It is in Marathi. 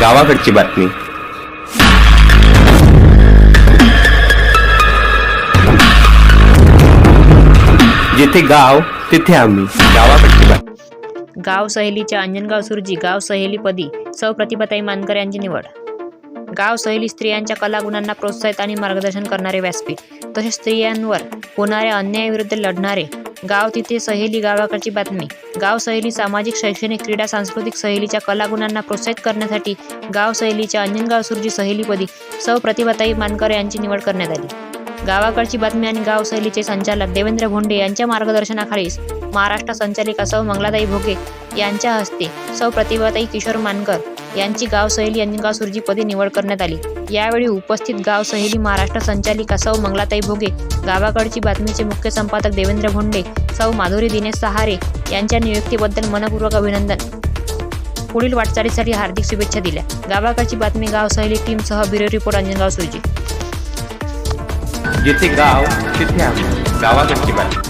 गावाकडची बातमी. जिथे गाव तिथे आम्ही. गावाकडची बातमी. गाव सहेलीच्या अंजनगाव सुरजी गाव सहेलीपदी सौ प्रतिभाताई मानकर यांची निवड. गाव सहेली स्त्रियांच्या कलागुणांना प्रोत्साहित आणि मार्गदर्शन करणारे व्यासपीठ. तसेच स्त्रियांवर होणाऱ्या अन्यायाविरुद्ध लढणारे गाव तिथे सहेली गावाकडची बातमी. गाव सहेली सामाजिक शैक्षणिक क्रीडा सांस्कृतिक सहेलीच्या कलागुणांना प्रोत्साहित करण्यासाठी गाव सहेलीच्या अंजनगाव सुरजी सहेलीपदी सौ प्रतिभाताई मानकर यांची निवड करण्यात आली. गावाकडची बातमी आणि गाव सहलीचे संचालक देवेंद्र भोंडे यांच्या मार्गदर्शनाखाली महाराष्ट्र संचालिका सौ मंगलाताई भोगे यांच्या हस्ते सौ प्रतिभाताई किशोर मानकर यांची गाव सहेली आणि गाव सुरजीपदी निवड करण्यात आली. यावेळी उपस्थित गाव सहेली महाराष्ट्र संचालिका सौ मंगलाताई भोगे गावाकडची बातमीचे मुख्य संपादक देवेंद्र भोंडे सौ माधुरी दिनेश सहारे यांच्या नियुक्तीबद्दल मनपूर्वक अभिनंदन. पुढील वाटचालीसाठी हार्दिक शुभेच्छा दिल्या. गावाकडची बातमी गाव सहेली टीमसह ब्युरो रिपोर्ट अंजनगाव सुरजी जिथे गाव तिथे गावाकडची बातमी.